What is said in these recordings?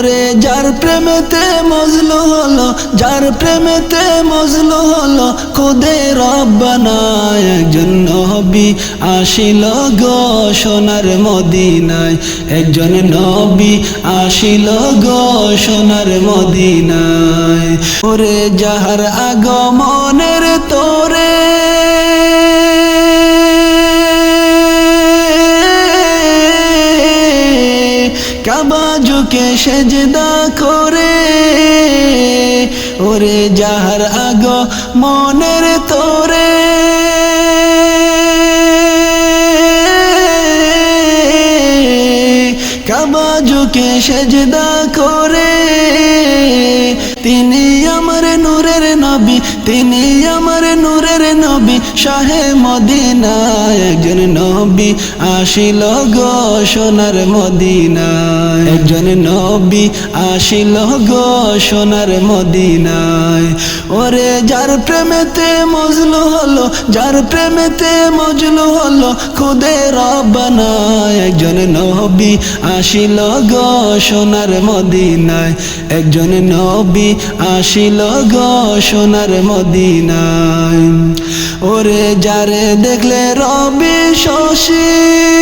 ওরে যার প্রেমেতে মজলু হলো, যার প্রেমেতে মজলু হলো, খুদে রব্বানা একজন নবী আসিল গো সোনার মদিনায়। একজন নবী আসিল গো সোনার মদিনায়। ওরে যাহার আগমনের কাবাজুকে সেজদা করে? ওরে যাহার আগ মনের তোরে। কাবা কাবাজুকে সেজদা আসিল গো সোনার মদিনায়। একজন নবী আসিল গো সোনার মদিনায়। ওরে যার প্রেমেতে মজলু হলো, যার প্রেমেতে মজলু হলো, খুদে রব্বানা একজন নবী আসিল গো সোনার মদিনায়। একজন নবী আসিল গো সোনার মদিনায়। ওরে যারে দেখলে রবি শশী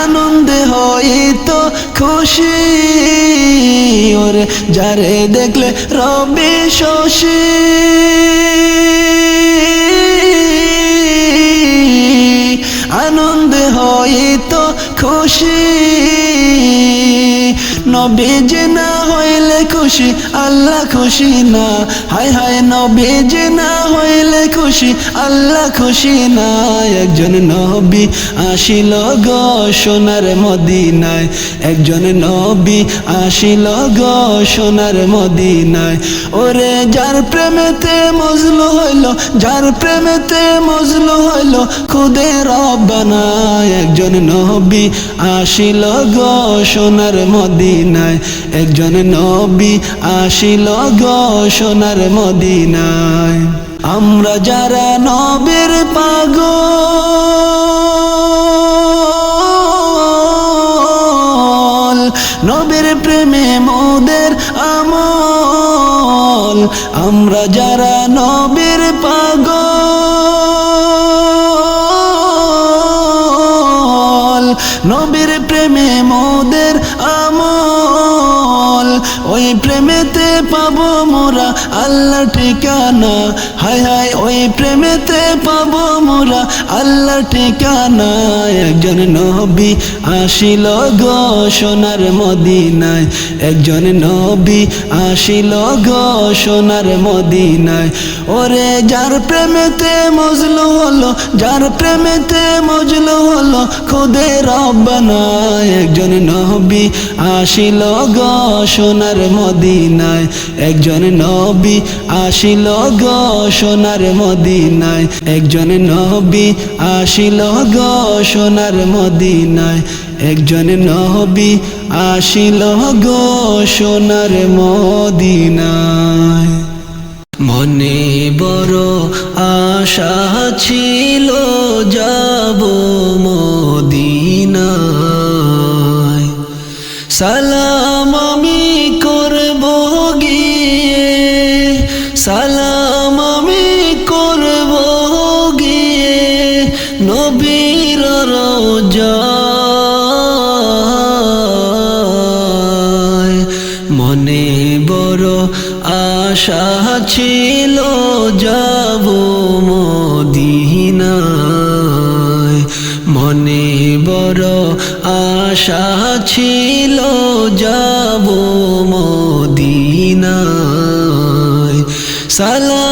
আনন্দে হইতো খুশি, ওরে যারে দেখলে রবি শশী। আনন্দে হইতো খুশি, নবীজি না হইলে খুশি আল্লাহ খুশি না। হায় হায় নবীজি না হইলে খুশি। আল্লাহ খুশি না। একজন নবী আসিল গো সোনার মদিনায়। একজন নবী আসিল গো সোনার মদিনায়। ওরে যার প্রেমেতে মজলু হইল, যার প্রেমেতে মজলু হইল, খুদে রব্বানা একজন নবী আসিল গো সোনার মদিনায়। একজন নবী আসিল গো মদিনায়। আমরা যারা নবের পাগল নবের প্রেমে মোদের আমল। আমরা যারা নবীর আল্লাহ ঠিকানা, হায় হায় ওই প্রেমেতে পাব মোরা। আল্লাহ ঠিকানা, একজন নবী আসিল গো সোনার মদিনায়। একজন নবী আসিল সোনার মদিনায়। ওরে যার প্রেমেতে মজলু হলো, যার প্রেমেতে মজলু হলো, খুদে রব্বানা। একজন নবী আসিল সোনার মদিনায়। একজন নবী আসিল সোনার মদিনায়। একজন নবী আসিল সোনার মদিনায়। একজন নবী আসিল গো সোনার মদিনায়। মনে বড় আশা ছিল যাব মদিনায়। সালাম আশা ছিল যাব মদিনায়। সালাম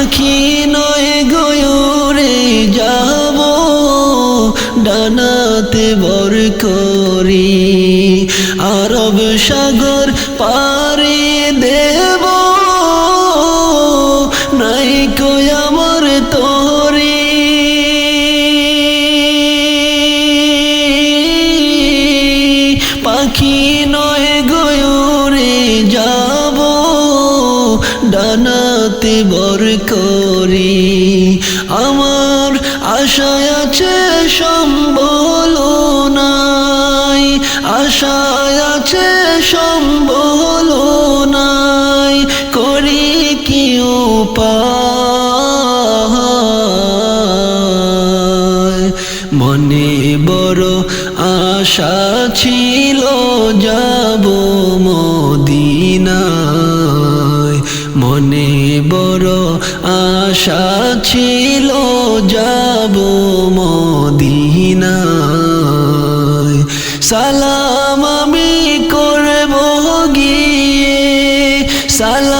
পাখি নয় গয়ুরে যাব ডানাতে বর করি। আরব সাগর পারি বর করি আমার আশায় আছে সম্বল নাই, আশায় আছে সম্বল নাই, করি কি উপায়? মনে বড় আশা আশা ছিল যাব মদিনায়। সালাম আমি করব গিয়ে। সালাম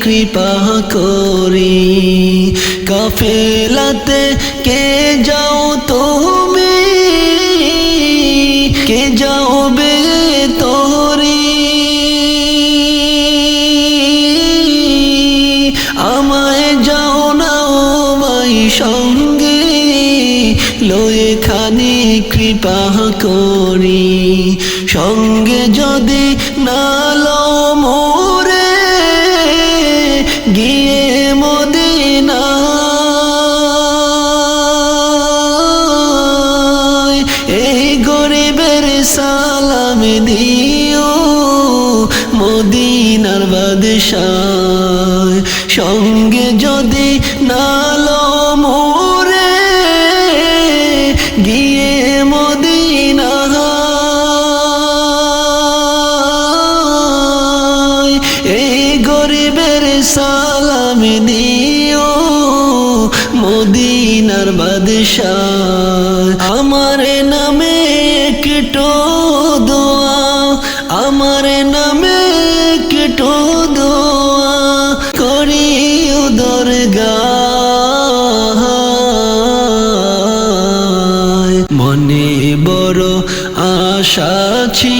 কৃপা করি। কাফেলাতে কে যাও তুমি? কে যাও বে তোরি আমায় যাও না মাই সঙ্গে। লয়ে খানি কৃপা করি। মদিনার বাদশাহ। আমার নামে কিটো দোয়া, আমার নামে কিটো দোয়া করি উদরগা মনে বড় আশা ছিল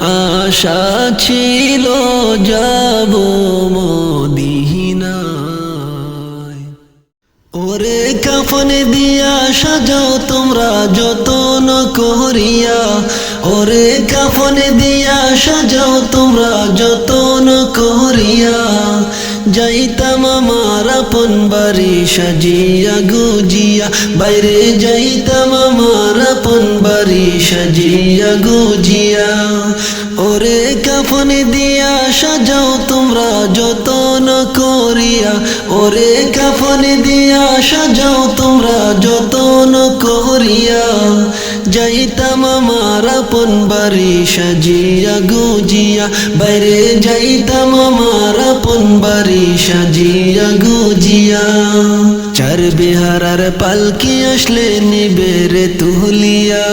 আশা ছিল যাব মদিনায়। ওরে কাফনে দিয়া সাজাও তোমরা যতন করিয়া। ওরে কাফনে দিয়া সাজাও তোমরা যতন করিয়া। যাইতাম আমার আপন বাড়ি সাজিয়া গুজিয়া বাইরে যাইতাম আমার আপন বাড়ি সাজিয়া গুজিয়া ওরে কাফন দিয়া সাজাও তোমরা যতন করিয়া ওরে কাফন দিয়া সাজাও তোমরা যতন করিয়া যাইতাম আমার আপন বাড়ি সাজিয়া গুজিয়া বাইরে যাইতাম আমার আপন বাড়ি সাজিয়া গুজিয়া চার বিহারার পালকি আসলে নিবেরে তুলিয়া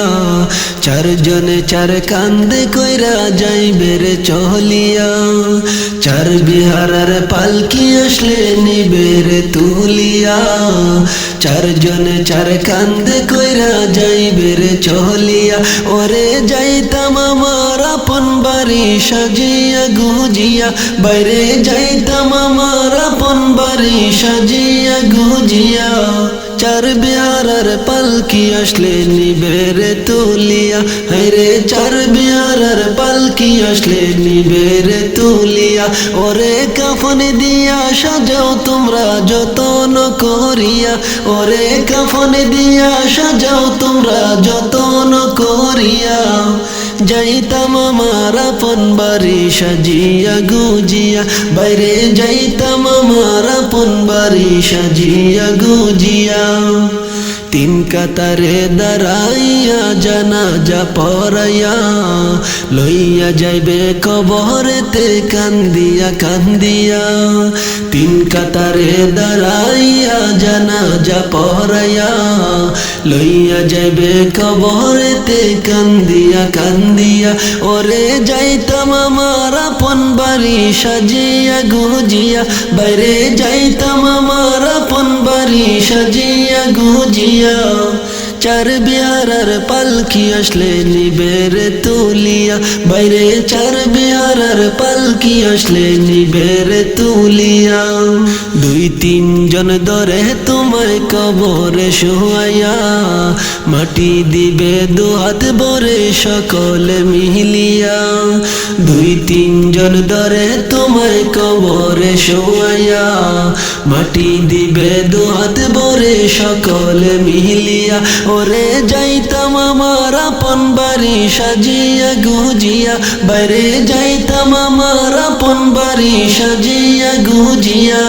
চারজনে চার কান্দে কইরা যাইবে রে চহলিয়া চার বিহারার পালকি আসলে নিবেরে তুলিয়া। চারজনে চার কান্দে কইরা যাইবে রে চহলিয়া ওরে যাইতাম আমার আপন বাড়ি সাজিয়া গুজিয়া। বাইরে যাইতাম আমার আপন বাড়ি সাজিয়া গুজিয়া। চার বিহারার পালকি আসলে নিবেরে তুলিয়া। হরে চার বিহারার পালকি আসলে নিবেরে তুলিয়া। ওরে কাফন দিয়া সাজাও তোমরা যতন করিয়া। ওরে কাফন দিয়া সাজাও তোমরা যতন করিয়া। যাইতাম আমার আপন বাড়ি সাজিয়া গুজিয়া বাইরে যাইতাম আমার আপন বাড়ি সাজিয়া গুজিয়া তিন কাতারে দাঁড়াইয়া জানা যা পড়াইয়া লইয়া যাইবে কবরেতে কান্দিয়া কান্দিয়া তিন কাতারে দাঁড়াইয়া জানা যা পড়াইয়া লইয়া যাইবে কবরেতে কান্দিয়া কান্দিয়া। ওরে যাইতাম আমার আপন বাড়ি সাজিয়া গুজিয়া। বাইরে যাইতাম আমার আপন বাড়ি সাজিয়া গুজিয়া। চার বিহারার পালকি আসলে নিবেরে তুলিয়া। বাইরে চার বিহারার পালকি আসলে নিবেরে তুলিয়া। দুই তিনজন ধরে তোমায় কবরে শোয়াইয়া, মাটি দিবে দুহাত বরে সকলে মিলিয়া। দুই তিনজন ধরে তোমায় কবরে শোয়াইয়া, মাটি দিবে দুহাত বরে সকলে মিলিয়া। ওরে যাইতাম আমার আপন বাড়ি সাজিয়া গুজিয়া, বাইরে যাইতাম আমার আপন বাড়ি সাজিয়া গুজিয়া।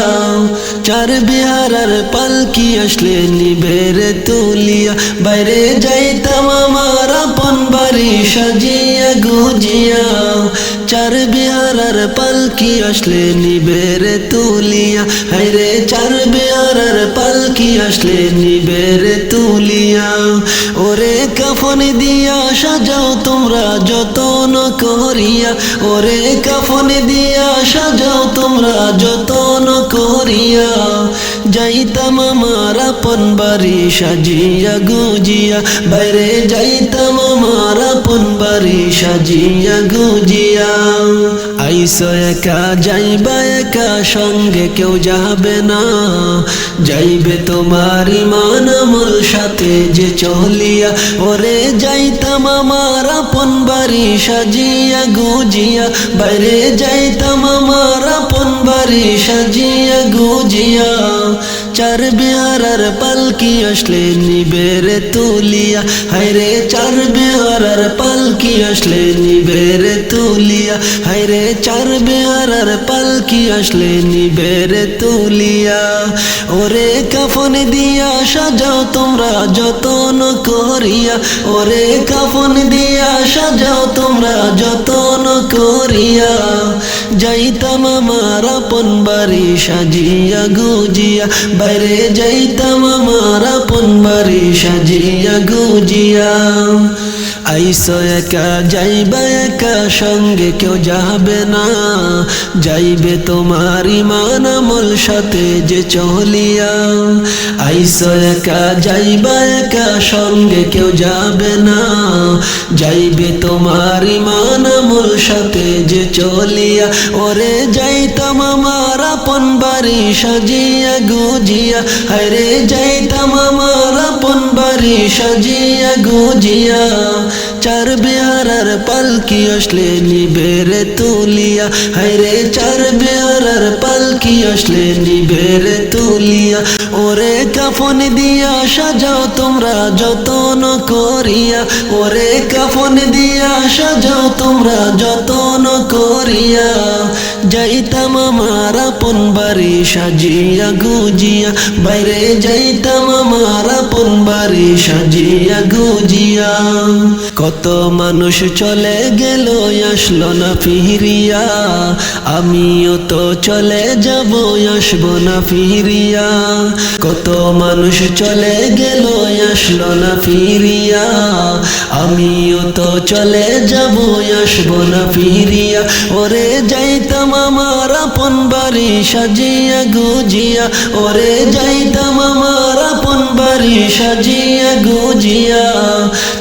চার বিহারার পালকি আসলে নিবেরে তুলিয়া, বাইরে যাইতাম আমার আপন বাড়ি সাজিয়া গুজিয়া। চার বিহারার পালকি আসলে নিবেরে তুলিয়া হাইরে চার বিহারার পালকি আসলে নিবেরে তুলিয়া। ওরে কাফন দিয়া সাজাও তোমরা যতন করিয়া। ওরে কাফন দিয়া সাজাও তোমরা যতন করিয়া। যাইতাম আমার আপন বাড়ি সাজিয়া গুজিয়া। বাইরে যাইতাম আমার আপন বাড়ি সাজিয়া গুজিয়া। আইসো একা, যাইবা একা, সঙ্গে কেউ যাবে না। যাইবে তোমার ইমান আমল সাথে যে চলিয়া, ওরে যাইতাম আমার আপন বাড়ি সাজিয়া গুজিয়া। বাইরে যাইতাম আমার আপন বাড়ি সাজিয়া গুজিয়া। চার বিহারার পালকি আসলে নিবেরে তুলিয়া। হাইরে চার বিহারার পালকি আসলে নিবেরে তুলিয়া। হাইরে চার বিহারার পালকি আসলে নিবেরে তুলিয়া। ওরে কাফন দিয়া সাজাও তোমরা যতন করিয়া। ওরে কাফন দিয়া সাজাও তোমরা যতন করিয়া। যাইতাম আমার আপন বাড়ি সাজিয়া গুজিয়া। বাইরে যাইতাম আমার আপন বাড়ি সাজিয়া গুজিয়া। আইসো একা, যাইবা একা, সঙ্গে কেউ যাবে না। যাইবে তোমার ইমান আমল সাথে যে চলিয়া। আইসো একা, যাইবা একা, সঙ্গে কেউ যাবে না। যাইবে তোমার ইমান আমল সাথে যে চলিয়া। ওরে যাইতাম আমার আপন বাড়ি সাজিয়া গুজিয়া হরে যাইতাম আমার আপন বাড়ি সাজিয়া গুজিয়া, চার বিহারার পালকি আসলে নিবেরে তুলিয়া। হাইরে চার বিহারার পালকি আসলে নিবেরে তুলিয়া। ওরে কাফন দিয়া সাজাও তোমরা যতন করিয়া। ওরে কাফন দিয়া সাজাও তোমরা যতন করিয়া। যাইতাম আমার আপন বাড়ি সাজিয়া গুজিয়া। বাইরে যাইতাম আমার আপন বাড়ি সাজিয়া গুজিয়া, কত মানুষ চলে গেল, আসলো না ফিরিয়া। আমিও তো চলে যাব, আসব না ফিরিয়া। কত মানুষ চলে গেল, আসলো না ফিরিয়া। আমিও তো চলে যাব, আসব না ফিরিয়া। ওরে যাইতাম আমার আপন বাড়ি সাজিয়া গুজিয়া, ওরে যাইতাম আমার আপন সাজিয়া গুজিয়া,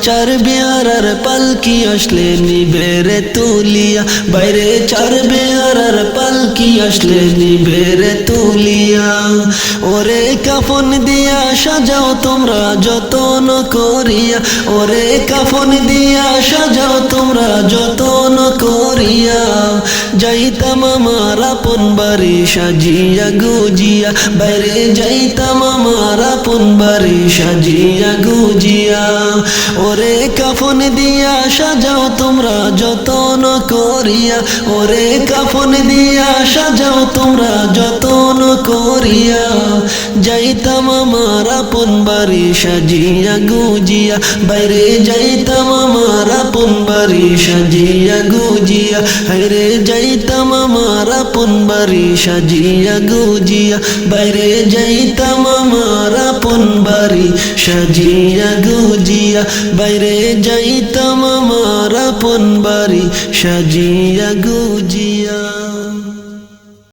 চার বিহারার পালকি আসলে নিবেরে তুলিয়া। বাইরে চার বিহারার পালকি আসলে নিবেরে তুলিয়া। ওরে কাফন দিয়া সাজাও তোমরা যতন করিয়া। ওরে কাফন দিয়া সাজাও তোমরা যতন করিয়া। যাইতাম আমার আপন বাড়ি সাজিয়া গুজিয়া। বাইরে যাইতাম আমার আপন বাড়ি সাজিয়া গুজিয়া, ওরে কাফন দিয়া সাজাও তোমরা যতন করিয়া, ওরে কাফন দিয়া সাজাও তোমরা যতন করিয়া। যাইতাম আমার আপন বাড়ি সাজিয়া গুজিয়া, বাইরে যাইতাম আমার আপন বাড়ি সাজিয়া গুজিয়া হাইরে যাইতাম আমার আপন বাড়ি সাজিয়া গুজিয়া, বাইরে যাইতাম আমার আপন বাড়ি? সাজিয়া গুজিয়া বাইরে যাইতাম আমার আপন বাড়ি। সাজিয়া গুজিয়া।